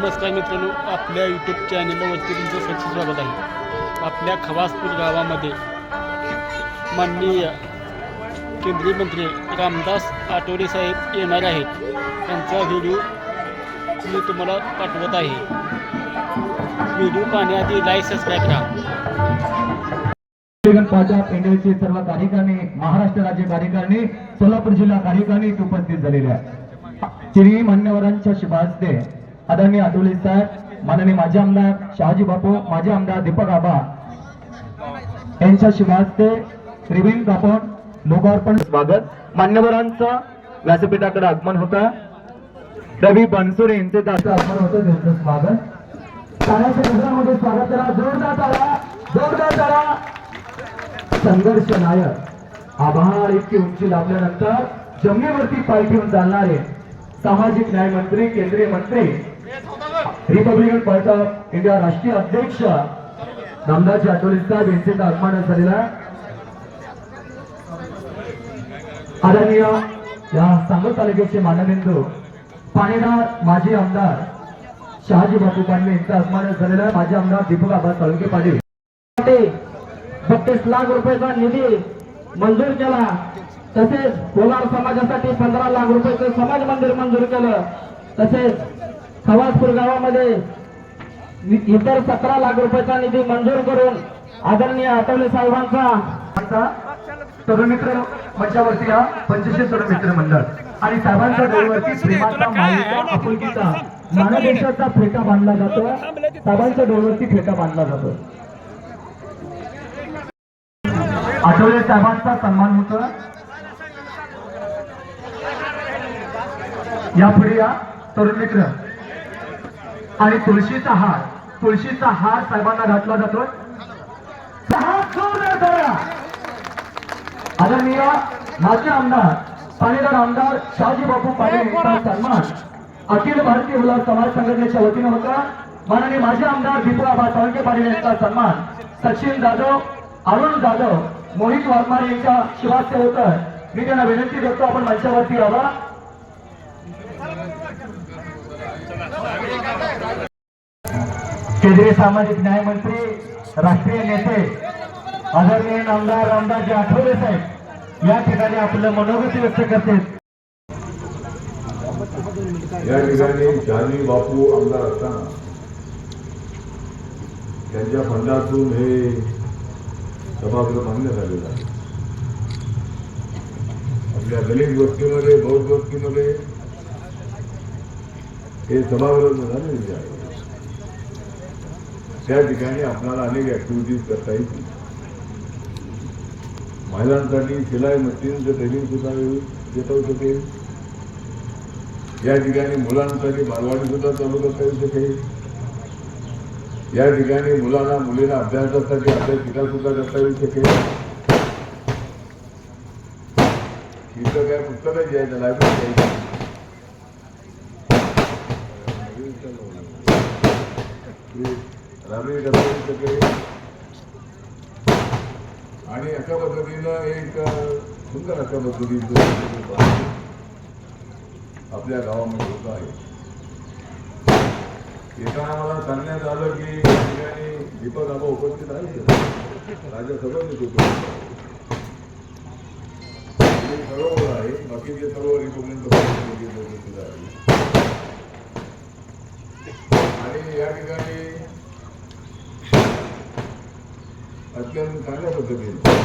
नमस्कार मित्रांनो आपल्या यूट्यूब चॅनलवरती तुमचं स्वच्छ स्वागत आहे. आपल्या खवासपूर गावामध्ये माननीय केंद्रीय मंत्री रामदास आठवले साहेब येणार आहेत. त्यांचा व्हिडिओ मी तुम्हाला पाठवत आहे. व्हिडिओ पाहण्याआधी लाईक सबस्क्राईब करा. सर्व कार्यकारणी महाराष्ट्र राज्य कार्यकारणी सोलापूर जिल्हा कार्यकारिणी उपस्थित झालेले आहे तिन्ही मान्यवरांच्या शुभास्ते आदरणीय आठवले साहेब माननीय माजी आमदार शहाजी बापू माजी आमदार दीपक आबा यांच्या शुभास्ते रिबिन कापड लोकार्पण स्वागत. मान्यवरांचं व्यासपीठाकडे आगमन होता. रवी बनसुरे यांचे त्याचं आगमन होतं त्यांचं स्वागत. टाळ्याच्या स्वागत करा. जोरदार तारा जोरदार तारा संघर्ष नायक आभार इतकी उंची लाभल्यानंतर जमिनीवरती पाय घेऊन चालणारे सामाजिक न्याय मंत्री केंद्रीय मंत्री रिपब्लिकन पार्टी ऑफ इंडिया राष्ट्रीय अध्यक्ष नामदास आठवले साहेब यांचे आगमन झालेलं आहे. आदरणीय या सांगोल तालुक्याचे मानबिंदू पाणीदार माजी आमदार शहाजी बापू पांडे यांचं आगमन झालेलं आहे. माजी आमदार दीपक आबा तालुके पाटील. बत्तीस लाख रुपयाचा निधी मंजूर केला. तसेच कोलार समाजासाठी पंधरा लाख रुपयाचं समाज मंदिर मंजूर केलं. तसेच खवासपूर गावामध्ये इतर सतरा लाख रुपयाचा निधी मंजूर करून आदरणीय आठवले साहेबांचा आमचा तरुण मित्र मंचावरती या पंचवीस तरुण मित्र मंडळ आणि साहेबांच्या डोळ्यावरती प्रेमाचा आपुलकीचा मानदेशाचा फेटा बांधला जातो. साहेबांच्या डोळ्यावरती फेटा बांधला जातो. आठवले साहेबांचा सन्मान होतो. यापुढे या तरुण मित्र आणि तुळशीचा हार. तुळशीचा हार साहेबांना घातला जातो. आदरणीय माजी आमदार पाणीदार आमदार शहाजी बापू पाटील यांचा सन्मान अखिल भारतीय मुला समाज संघटनेच्या वतीनं होता. माननीय माजी आमदार दीपराबा साळुंके पाटील यांचा सन्मान सचिन जाधव अरुण जाधव मोहित वाघमारे यांच्या शिवास्य होतं मी त्यांना विनंती करतो आपण मंचावरती यावा. केंद्रीय सामाजिक न्याय मंत्री राष्ट्रीय नेते आदरणीय आमदार रामदासजी आठवले साहेब या ठिकाणी आपलं मनोगत व्यक्त करते. या ठिकाणी जानवी बापू आमदार असताना त्यांच्या फंडातून हे सभागृह मान्य झालेलं आहे. आपल्या दलित गोष्टीमध्ये बौद्ध वस्तीमध्ये हे सभागृह झाले त्या ठिकाणी. आपल्याला अनेक ऍक्टिव्हिटीज करता येतील. महिलांसाठी शिलाई मशीनचं ट्रेनिंग सुद्धा देता येऊ शकेल. या ठिकाणी मुलांसाठी बालवाडी सुद्धा चालू करता येऊ शकेल. या ठिकाणी मुलांना मुलींना अभ्यासासाठी अभ्यासिका सुद्धा करता येऊ शकेल. इथं काय पुस्तकच घ्यायचं लायब्ररी लायब्ररी करता येऊ आणि अशा पद्धतीनं एक सुंदर अशा पद्धतीचं आपल्या गावामध्ये होत आहे. येताना मला सांगण्यात आलं की या ठिकाणी दीपक आबा उपस्थित आहे राज्यसभेत उपस्थित आहे सर्व आहे. बाकीचे सर्व रिपब्लिकन पक्षाचे उपस्थित आहे या ठिकाणी अत्यंत चांगल्या पद्धतीने.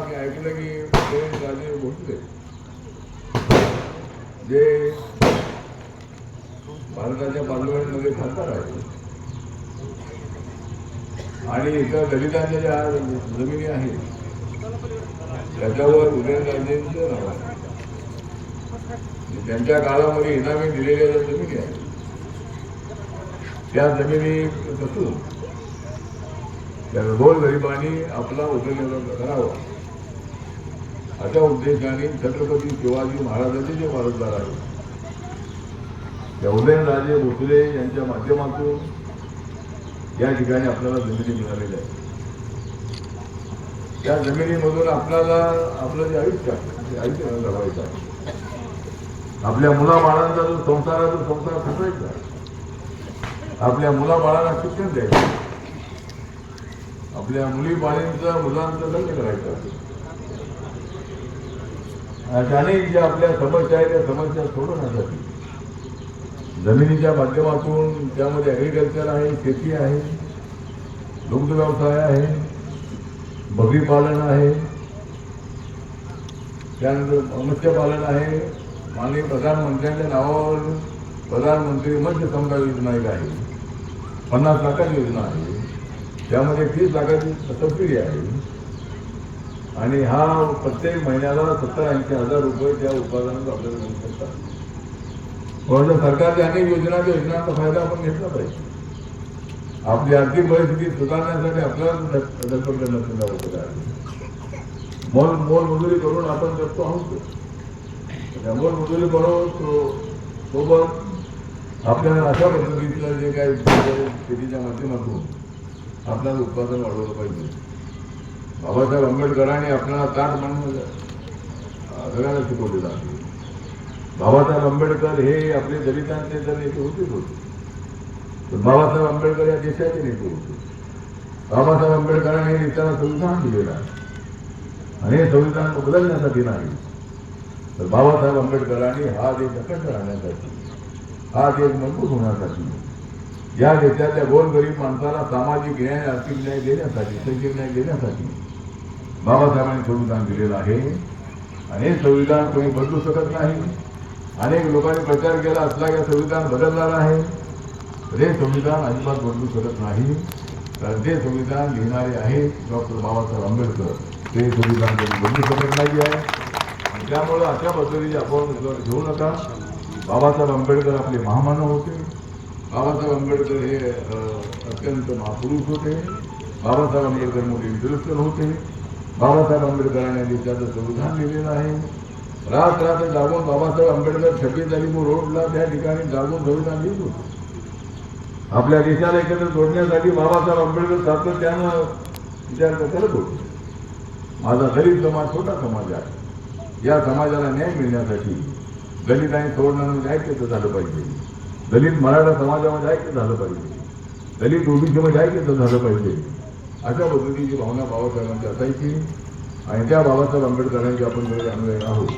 मी ऐकलं की प्रेम राजीव भोसले जे भारताच्या पार्लमेंटमध्ये खासदार आहे आणि इतर दलितांच्या ज्या जमिनी आहेत त्याच्यावर उदयनराजेंचं नाव आहे. त्यांच्या काळामध्ये इनामी दिलेल्या ज्या जमिनी आहेत त्या जमिनी नसून त्या दोन गरिबांनी आपला उदरनिर्वाह करावा. अशा उद्देशाने छत्रपती शिवाजी महाराजांचे जे वारसदार आहेत त्या उदयनराजे भोसले यांच्या माध्यमातून या ठिकाणी आपल्याला जमिनी मिळालेल्या आहेत. त्या जमिनीमधून आपल्याला आपलं जे आयुष्य आहे ते आयुष्य जगवायचं आहे. आपल्या मुलाबाळांचा जो संसार आहे तो संसार सुधारायचा आपल्या मुलाबाळांना शिक्षण द्यायचं. आपल्या मुली बाळींचं मुलांचं लग्न करायचं. त्याने ज्या आपल्या समस्या आहेत त्या समस्या सोडवण्यासाठी जमिनीच्या माध्यमातून त्यामध्ये ॲग्रिकल्चर आहे शेती आहे दुग्ध व्यवसाय आहे बकरी पालन आहे. त्यानंतर मत्स्यपालन आहे. माननीय प्रधानमंत्र्यांच्या नावावर प्रधानमंत्री मत्स्य योजना एक आहे. पन्नास लाखाची योजना आहे. त्यामध्ये तीस लाखाची सबसिडी आहे. आणि हा प्रत्येक महिन्याला सत्तर ऐंशी हजार रुपये त्या उत्पादनाचा आपल्याला मिळू शकतात. पण सरकारच्या अनेक योजना योजनांचा फायदा आपण घेतला पाहिजे. आपली आर्थिक परिस्थिती सुधारण्यासाठी आपल्याला धडपड करणं सुद्धा होत आहे. मोल मोलमजुरी करून आपण जगतो आहोत. त्या मोलमजुरी करून तो सोबत आपल्याला अशा पद्धतीतलं जे काही शेतीच्या माध्यमातून आपल्याला उत्पादन वाढवलं पाहिजे. बाबासाहेब आंबेडकरांनी आपल्याला ताट म्हणून सगळ्यांना शिकवलेलं आहे. बाबासाहेब आंबेडकर हे आपले दलितांचे तर नेते होतेच होते. तर बाबासाहेब आंबेडकर या देशाचे नेते होते. बाबासाहेब आंबेडकरांनी देशाला संविधान दिलेलं आहे. आणि हे संविधान बदलण्यासाठी नाही. तर बाबासाहेब आंबेडकरांनी हा देश अखंड राहण्यासाठी हा देश मजबूत होण्यासाठी. या देशातल्या गोरगरीब माणसाला सामाजिक न्याय आर्थिक न्याय देण्यासाठी शैक्षिक न्याय देण्यासाठी बाबासाहेबांनी संविधान दिलेलं आहे. आणि हे संविधान कोणी बदलू शकत नाही. अनेक लोकांनी प्रचार केला असला की संविधान बदलणार आहे. हे संविधान अजिबात बदलू शकत नाही. कारण जे संविधान लिहिणारे आहेत डॉक्टर बाबासाहेब आंबेडकर ते संविधान कधी बदलू शकत नाही आहे त्यामुळं अशा पद्धतीचे आपण घेऊ नका. बाबासाहेब आंबेडकर आपले महामानव होते. बाबासाहेब आंबेडकर हे अत्यंत महापुरुष होते. बाबासाहेब आंबेडकर मोठे इंटलेक्च्युअल होते. बाबासाहेब आंबेडकरांनी देशाचं संविधान लिहिलेलं आहे. रात रात जागून बाबासाहेब आंबेडकर छब्बीस तारीख रोडला त्या ठिकाणी जागून संविधान लिहित होते. आपल्या देशाला एकत्र जोडण्यासाठी बाबासाहेब आंबेडकर सातत्यानं विचार करत होते. माझा गरीब समाज छोटा समाज आहे. या समाजाला न्याय मिळण्यासाठी दलित आणि सोडण्यामध्ये ऐक्यचं झालं पाहिजे. दलित मराठा समाजामध्ये ऐक्य झालं पाहिजे. दलित ओबीसीमध्ये ऐक्यचं झालं पाहिजे. अशा पद्धतीची भावना बाबासाहेबांची असायची. आणि त्या बाबासाहेब आंबेडकरांची आपण वेळ अनुयायी आहोत.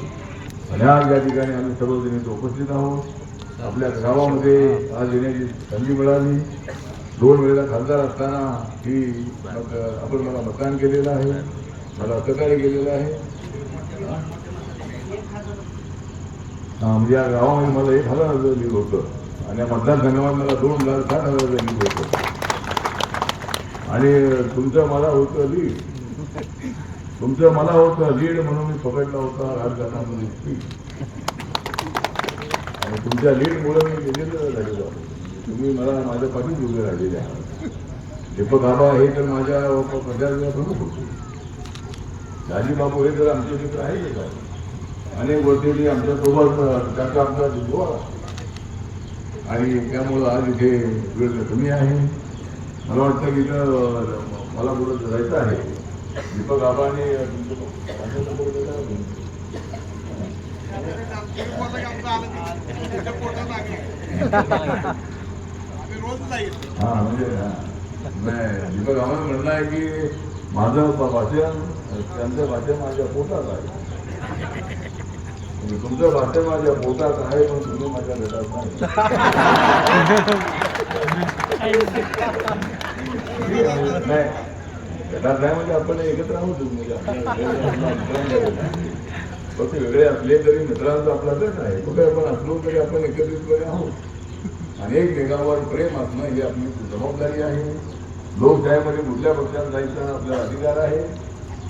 आणि आज या ठिकाणी आम्ही सर्वजण इथे उपस्थित आहोत. आपल्या गावामध्ये आज येण्याची संधी मिळाली. दोन वेळेला खासदार असताना ही आपण मला मतदान केलेलं आहे. मला सहकार्य केलेलं आहे हा, म्हणजे या गावामध्ये मला एक हजार हजार लिहिलं होतं. आणि या मतदारसंघामध्ये मला दोन हजार साठ हजार लिहिलं होतं. आणि तुमचं मला होतं लीड. तुमचं मला होतं लीड म्हणून मी पकडला होता राजकारणामध्ये. आणि तुमच्या लीडमुळे मी गेलेलं झालेलो तुम्ही मला माझ्या पाठीत उभे राहिलेले आहात. दीपक आबा हे तर माझ्या प्रचार प्रमुख होते. दाजीबाबू हे तर आमचे मित्र आहे का? अनेक वर्षी आमच्यासोबत आमच्या त्याचा आमचा जिल्हा आणि त्यामुळं आज इथे वेळ कमी आहे. मला वाटतं की इथं मला पुढं जायचं आहे. दीपक आबाने हा म्हणजे नाही दीपक आबाने म्हणणं आहे की माझं भाषण त्यांचं भाषण माझ्या पोटात आहे. तुमचं भाषण माझ्या पोटात आहे पण तुम्ही माझ्या घरात नाही. घरात नाही म्हणजे आपण एकत्र आहोत म्हणजे फक्त वेगळे असले तरी मित्रांचा आपला गट आहे. कुठे आपण असलो तरी आपण एकत्रितपणे आहोत. आणि एक मेगावर प्रेम असणं ही आपली जबाबदारी आहे. लोकशाहीमध्ये कुठल्या पक्षात जायचा आपला अधिकार आहे.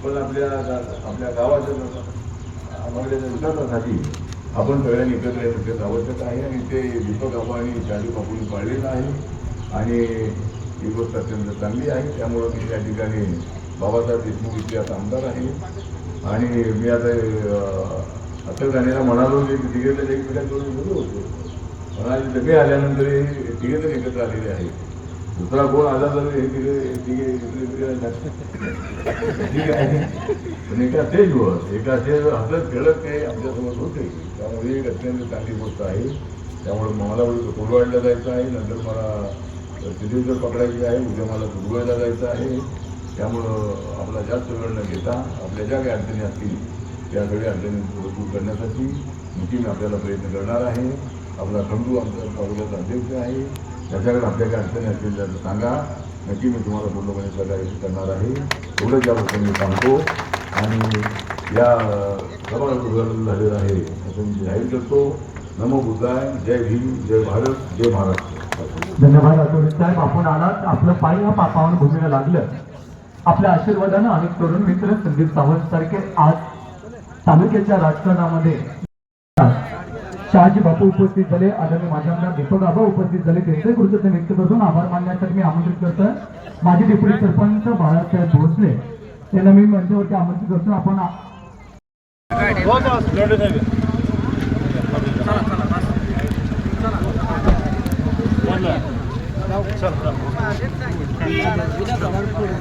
पण आपल्या आपल्या गावाच्या आम्हाला विकासासाठी आपण सगळ्यांनी एकत्र येणं तितकंच आवश्यक आहे आणि ते दीपक आबा आणि शालू बापूंनी पाळलेलं आहे. आणि ही गोष्ट अत्यंत चांगली आहे. त्यामुळं मी त्या ठिकाणी बाबासाहेब देशमुख इथे आता आमदार आहे. आणि मी आता अं, असं म्हणालो की तिघे एकमेकांकडून एक होतो पण आज आल्यानंतर हे एकत्र आलेले आहेत. दुसरा कोण आला तर हे तिकडे तिकडे इकडे तिकडे ठीक आहे. पण एका स्टेजवर एका स्टेजवर हसत खेळत ते आमच्यासोबत होते. त्यामुळे एक अत्यंत चांगली गोष्ट आहे. त्यामुळे मला कोलवाडला जायचं आहे. नंतर मला सिद्धेश्वर पकडायची आहे उद्या मला दुर्गाला जायचं आहे. त्यामुळं आपला जास्त वेळ न घेता आपल्या ज्या काही अडचणी असतील त्या सगळ्या अडचणी दूर करण्यासाठी नक्की मी आपल्याला प्रयत्न करणार आहे. आपला खंडू आमचा तालुक्याचा अध्यक्ष आहे. त्याच्याकडे आपल्या काही अडचणी असतील तर सांगा. नक्की मी तुम्हाला पूर्णपणे सहकार्य करणार आहे. एवढंच या मी सांगतो. आणि या सभागृहात झालेलं आहे असं मी जाहीर करतो. नमो बुद्धाय. जय भीम जय भारत जय महाराष्ट्र. धन्यवाद आठवले साहेब. आपण आलात. आपलं पाय या पापावर भूमीला लागलं. आपल्या आशीर्वादानं अनेक तरुण मित्र संदीप सावंत सारखे आज तालुक्याच्या राजकारणामध्ये शहाजी बापू उपस्थित झाले आदरणीय माझे आमदार दीपक आबा उपस्थित झाले. त्यांचे कृतज्ञ व्यक्त करून आभार मानण्यासाठी मी आमंत्रित करतोय. माझे डेप्युटी सरपंच बाळासाहेब भोसले त्यांना मी मंचावरती आमंत्रित करतो आपण चला